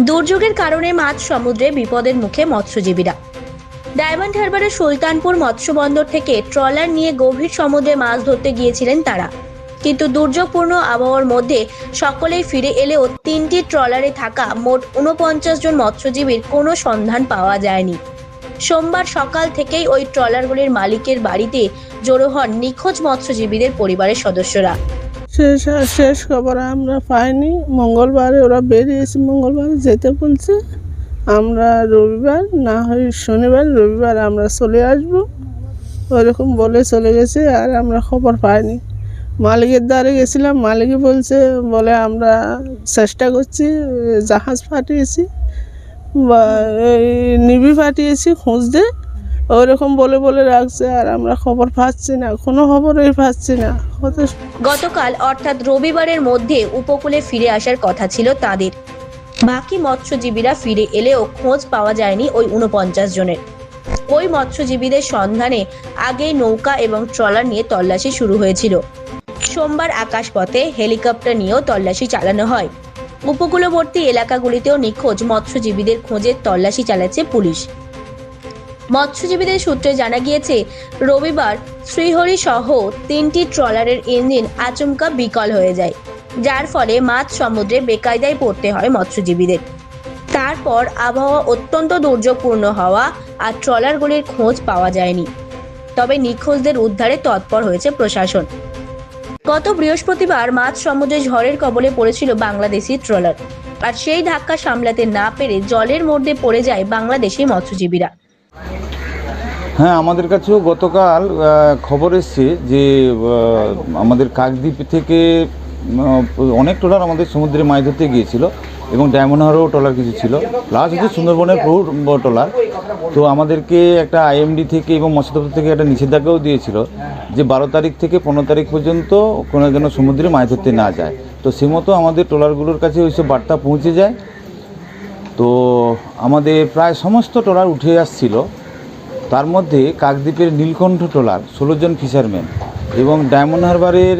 দুর্যোগের কারণে মাছ সমুদ্রে বিপদের মুখে মৎস্যজীবীরা। ডায়মন্ড হারবারের সুলতানপুর মৎস্য বন্দর থেকে ট্রলার নিয়ে গভীর সমুদ্রে মাছ ধরতে গিয়েছিলেন তারা। কিন্তু দুর্যোগপূর্ণ আবহাওয়ার মধ্যে সকলেই ফিরে এলেও তিনটি ট্রলারে থাকা মোট উনপঞ্চাশ জন মৎস্যজীবীর কোনো সন্ধান পাওয়া যায়নি। সোমবার সকাল থেকেই ওই ট্রলারগুলির মালিকের বাড়িতে জড়ো হন নিখোঁজ মৎস্যজীবীদের পরিবারের সদস্যরা। শেষ শেষ খবর আমরা পাইনি। মঙ্গলবারে ওরা বেরিয়েছে, মঙ্গলবারে যেতে বলছে। আমরা রবিবার, না হয় শনিবার, রবিবার আমরা চলে আসব। ওরকম বলে চলে গেছে আর আমরা খবর পাইনি। মালিকের দ্বারে গেছিলাম মালিকই বলছে, বলে আমরা চেষ্টা করছি, জাহাজ পাঠিয়েছি বা এই নিবি পাঠিয়েছি খুঁজতে ওরকম বলে বলে রাখছে আর আমরা খবর পাচ্ছি না, কোনো খবরই পাচ্ছি না। গতকাল অর্থাৎ রবিবারের মধ্যে উপকূলে ফিরে আসার কথা ছিল তাদের। বাকি মৎস্যজীবীরা ফিরে এলেও খোঁজ পাওয়া যায়নি ওই উনপঞ্চাশ জনের। ওই মৎস্যজীবীদের সন্ধানে আগেই নৌকা এবং ট্রলার নিয়ে তল্লাশি শুরু হয়েছিল। সোমবার আকাশপথে হেলিকপ্টার নিয়েও তল্লাশি চালানো হয়। উপকূলবর্তী এলাকাগুলিতেও নিখোঁজ মৎস্যজীবীদের খোঁজে তল্লাশি চালাচ্ছে পুলিশ। মৎস্যজীবীদের সূত্রে জানা গিয়েছে, রবিবার শ্রীহরি সহ তিনটি ট্রলারের ইঞ্জিন আচমকা বিকল হয়ে যায়, যার ফলে মাছ সমুদ্রে বেকায়দায় পড়তে হয় মৎস্যজীবীদের। তারপর আবহাওয়া অত্যন্ত দুর্যোগপূর্ণ হওয়া আর ট্রলারগুলির খোঁজ পাওয়া যায়নি। তবে নিখোঁজদের উদ্ধারে তৎপর হয়েছে প্রশাসন। গত বৃহস্পতিবার মাছ সমুদ্রে ঝড়ের কবলে পড়েছিল বাংলাদেশি ট্রলার, আর সেই ধাক্কা সামলাতে না পেরে জলের মধ্যে পড়ে যায় বাংলাদেশি মৎস্যজীবীরা। হ্যাঁ আমাদের কাছেও গতকাল খবর এসছে যে আমাদের কাকদ্বীপ থেকে অনেক ট্রলার আমাদের সমুদ্রে মাছ ধরতে গিয়েছিল এবং ডায়মন্ড হারও ট্রলার কিছু ছিল। প্লাস হচ্ছে সুন্দরবনের প্রচুর ট্রলার তো আমাদেরকে একটা আইএমডি থেকে এবং মৎস্য দপ্তর থেকে একটা নিষেধাজ্ঞাও দিয়েছিল যে বারো তারিখ থেকে পনেরো তারিখ পর্যন্ত কোনো যেন সমুদ্রে মাছ ধরতে না যায়। তো সে মতো আমাদের ট্রলারগুলোর কাছে ওইসব বার্তা পৌঁছে যায়। তো আমাদের প্রায় সমস্ত ট্রলার উঠে আসছিল। তার মধ্যে কাকদ্বীপের নীলকণ্ঠ ট্রলার, ষোলো জন ফিশারম্যান এবং ডায়মন্ড হারবারের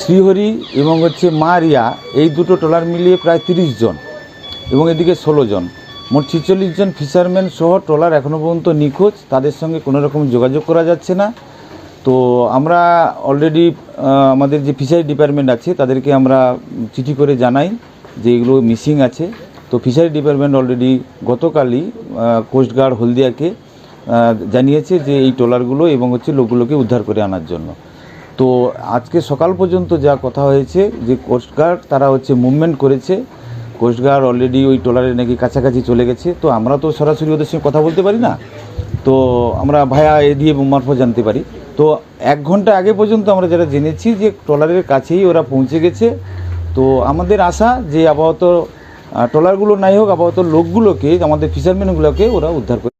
শ্রীহরি এবং হচ্ছে মারিয়া এই দুটো ট্রলার মিলিয়ে প্রায় তিরিশ জন এবং এদিকে ষোলো জন। মোট ছিচল্লিশ জন ফিশারম্যান সহ ট্রলার এখনও পর্যন্ত নিখোঁজ। তাদের সঙ্গে কোনো রকম যোগাযোগ করা যাচ্ছে না। তো আমরা অলরেডি আমাদের যে ফিশারি ডিপার্টমেন্ট আছে, তাদেরকে আমরা চিঠি করে জানাই। যে এগুলো মিসিং আছে। তো ফিশারি ডিপার্টমেন্ট অলরেডি গতকালই কোস্টগার্ড হলদিয়াকে জানিয়েছে যে এই ট্রলারগুলো এবং হচ্ছে লোকগুলোকে উদ্ধার করে আনার জন্য। তো আজকে সকাল পর্যন্ত যা কথা হয়েছে যে কোস্টগার্ড তারা হচ্ছে মুভমেন্ট করেছে। কোস্টগার্ড অলরেডি ওই ট্রলারের নাকি কাছাকাছি চলে গেছে। তো আমরা তো সরাসরি ওদের সঙ্গে কথা বলতে পারি না? তো আমরা ভায়া এ দিয়ে মারফত জানতে পারি। তো এক ঘণ্টা আগে পর্যন্ত আমরা যারা জেনেছি যে ট্রলারের কাছেই ওরা পৌঁছে গেছে। তো আমাদের আশা যে আহ, ট্রলারগুলো নাই হোক আপাতত লোকগুলোকে আমাদের ফিশারম্যানগুলোকে ওরা উদ্ধার করে।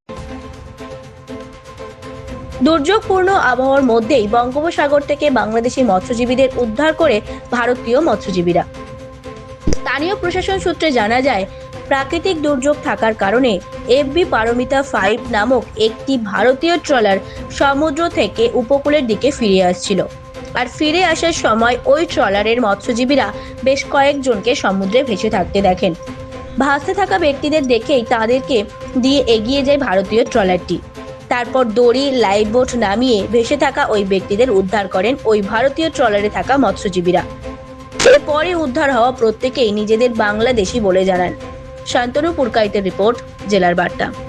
দুর্যোগপূর্ণ আবহাওয়ার মধ্যেই বঙ্গোপসাগর থেকে বাংলাদেশি মৎস্যজীবীদের উদ্ধার করে ভারতীয় মৎস্যজীবীরা। স্থানীয় প্রশাসন সূত্রে জানা যায় প্রাকৃতিক দুর্যোগ থাকার কারণে এফবি পারমিতা ফাইভ নামক একটি ভারতীয় ট্রলার সমুদ্র থেকে উপকূলের দিকে ফিরে আসছিল। আর ফিরে আসার সময় ওই ট্রলারের মৎস্যজীবীরা বেশ কয়েকজনকে সমুদ্রে ভেসে থাকতে দেখেন। ভাসতে থাকা ব্যক্তিদের দেখেই তাদেরকে দিয়ে এগিয়ে যায় ভারতীয় ট্রলারটি। তারপর দড়ি, লাইফবোট নামিয়ে ভেসে থাকা ওই ব্যক্তিদের উদ্ধার করেন ওই ভারতীয় ট্রলারে থাকা মৎস্যজীবীরা। এরপরে উদ্ধার হওয়া প্রত্যেকেই নিজেদের বাংলাদেশি বলে জানান। শান্তনু পুরকাইতের রিপোর্ট, জেলার বার্তা।